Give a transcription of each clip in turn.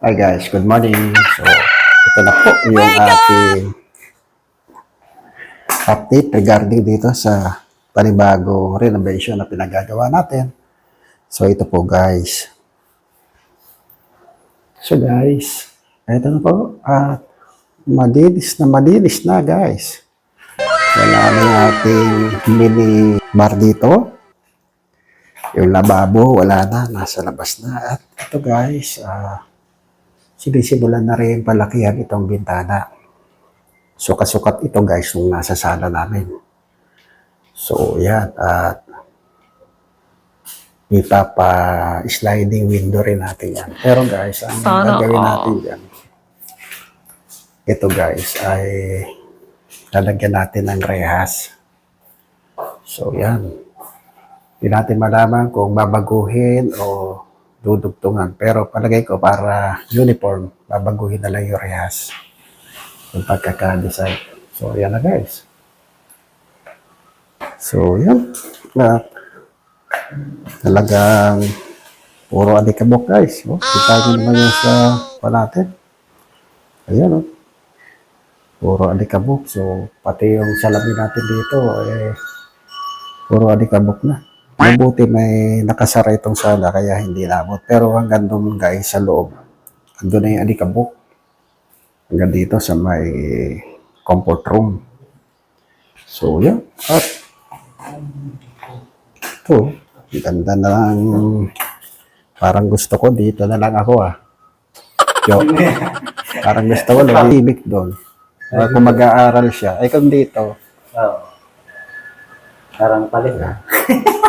Hi guys, good morning. So, ito na po yung ating update regarding dito sa panibagong renovation na pinagagawa natin. So, ito po guys. So guys, ito na po. At madilis na madilis na guys. Wala na yung ating mini bar dito. Yung lababo, wala na. Nasa labas na. At ito guys, ah, sinisimulan na rin palakihan itong bintana. Sukat-sukat ito guys nung nasa sala namin. So, yan. At ipapa-sliding window rin natin yan. Pero guys, ang Sana gagawin natin yan, ito guys, ay lalagyan natin ng rehas. So, yan. Hindi natin malaman kung babaguhin o dudugtungan. Pero palagay ko para uniform, babaguhin na lang yung rehas. Yung pagkaka-design. So, yan na guys. So, yan. At talagang puro alikabok guys. Oh, kita nyo naman yan sa pa natin. Ayan oh. Puro alikabok. So, pati yung salamin natin dito, eh, puro alikabok na. Mabuti may nakasara itong sala kaya hindi nabot. Pero hanggang doon guys sa loob, andun na yung alikabok. Hanggang dito sa may comfort room. So, yan. At ito, ganda na lang. Parang gusto ko dito na lang ako ah. Yo. Parang gusto ko lumibig doon. Uh, kung mag-aaral siya. Ay kung dito, Oo. Parang palit ah.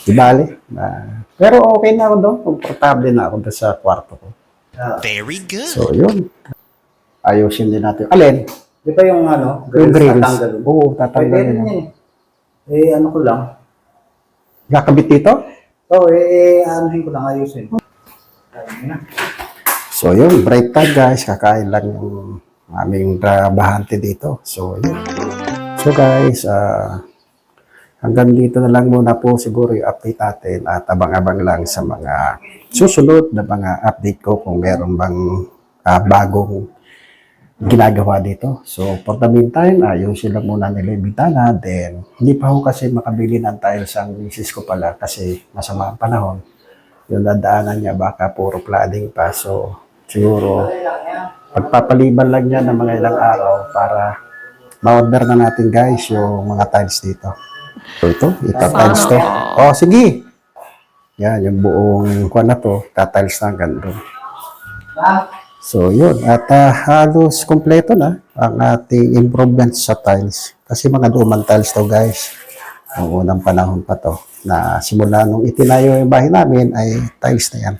di bali. Ah, pero okay na ako doon. Komportable na ako doon sa kwarto ko. Oo. Very good. So, yun. Ayusin din natin. Alin? Di ba yung ano, Yung grills tatanggalin? Oo, Pwede tatanggalin. yan eh. Eh, ano ko lang. Kakabit dito? Oo, eh, anuhin ko lang, ayusin. Ayun na. So, yun. Break time, guys. Kakain lang yung aming trabahante dito. So, yun. So, guys, ah, hanggang dito na lang muna po siguro yung update natin at abang-abang lang sa mga susunod na mga update ko kung meron bang ah, bagong ginagawa dito. So, for the meantime, ayusin lang muna nila yung bintana. Then, hindi pa ako kasi makabili ng tiles ang misis ko pala kasi masama ang panahon. Yung dadaanan niya baka puro flooding pa. So, siguro, pagpapaliban lang niya ng mga ilang araw para ma-order na natin guys yung mga tiles dito. So, ito, ita-tiles to. Oh, sige. Yan, yung buong kuwan na to, tatiles na hanggang doon. So, yun. At ah, halos kompleto na ang ating improvements sa tiles. Kasi mga lumang tiles to, guys. Ang unang panahon pa to. Na simula nung itinayo yung bahay namin ay tiles na yan.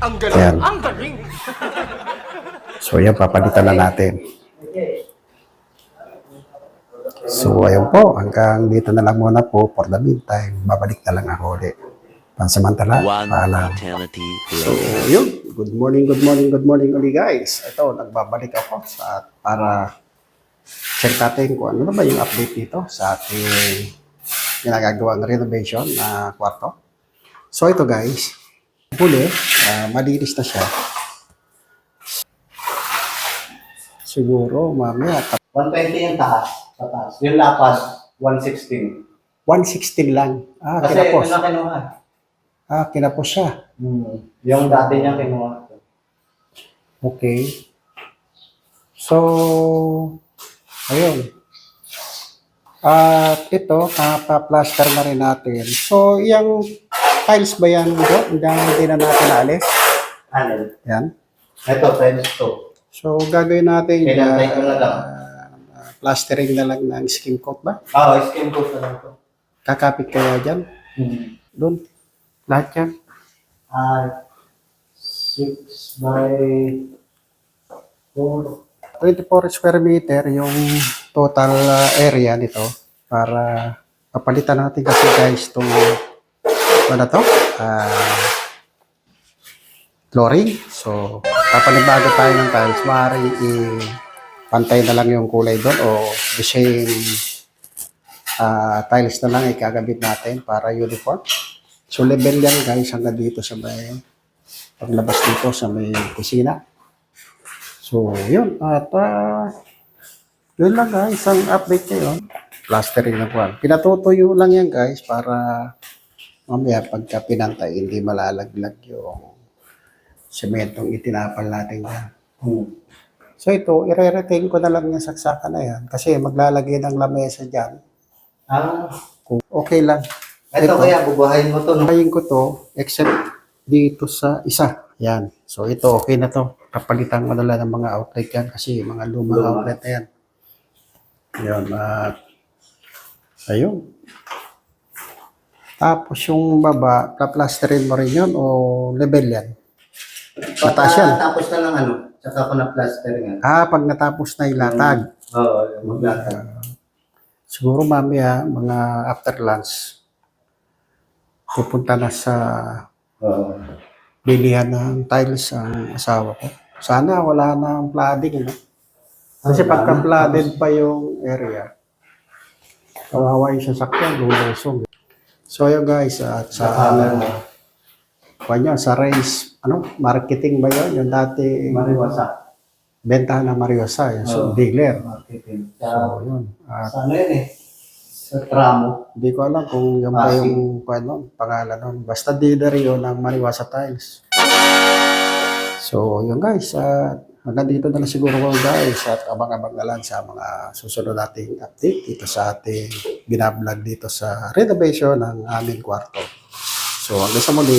Ang galing! Ang galing! so, yan, papalitan na natin. So, ayun po. Hanggang dito na lang muna po for the meantime. Babalik na lang ako ulit. Pansamantala, paalam. So, yun. Good morning, good morning, good morning ulit guys. Ito, nagbabalik ako sa para check natin kung ano na ba yung update dito sa ating ginagagawang renovation na kwarto. So, ito guys, huli, ah, malinis na siya. Siguro, mamaya, tap- 120 yung taas, sa taas. Yung lapas, 116. 116 lang. Ah, Kasi kinapos. na kinuha. Ah, kinapos siya. Hmm. Yung dati niya kinuha. Okay. So, ayun. At ito, pa-plaster na rin natin. So, yung tiles ba yan bro? Hindi hindi na natin naalis. Ano? Yan. Ito, times 2. So, gagawin natin Pinantay ko na lang. Ah, plastering na lang ng skin coat ba? Oo, oh, skin coat na lang to. Kakapit kaya dyan? Hmm. Doon. Lahat yan. Ah, 6 by 4. 24 square meter yung total uh, area nito para papalitan natin kasi guys itong ano to? Ah, flooring. So, papanibago tayo ng tiles. Maaari i-pantay na lang yung kulay doon o the same ah, tiles na lang ikagabit natin para uniform. So, level yan guys hanggang dito sa may paglabas dito sa may kusina. So, yun. At, ah, yun lang guys, ang update ngayon. Plastering na po. Pinatutuyo lang yan guys para mamaya pagka pinantay, hindi malalaglag yung sementong itinapal natin yan. Hmm. So ito, ire-retain ko na lang yung saksakan na yan kasi maglalagay ng lamesa dyan. Ah, okay lang. ito kaya bubuhayin mo to, no? Kayin ko to except dito sa isa. Yan. So ito, okay na to. Kapalitan ko na lang ng mga outlet yan kasi mga lumang Luma. outlet na yan. Yun. At ayun. Tapos yung baba, kaplasterin mo rin yun o level yan? Mataas yan. Tapos na lang ano, saka ko na plaster nga. Ah, pag natapos na ilatag. Oo, maglatag. Siguro mamaya, mga after lunch, pupunta na sa Oo. bilihan ng tiles ang asawa ko. Sana wala na ang flooding, ano? Kasi pagka flooded pa yung area, kawawa yung sasakyan, lulusong. So yun guys, at sa Saka, kanya, sa race, ano, marketing ba yun? Yung dati mariwasa. bentahan ng Mariosa, yung so, Oo. dealer. Marketing. So Sa, yun. At sa ano yun eh? Sa tramo. Hindi ko alam kung yung ba yung ano, pangalan nun. Basta dealer yun ng Mariwasa Tiles. So, yun guys. Uh, hanggang dito na lang siguro ko guys. At abang-abang na lang sa mga susunod nating update dito sa ating binablog dito sa renovation ng aming kwarto. So, hanggang sa muli.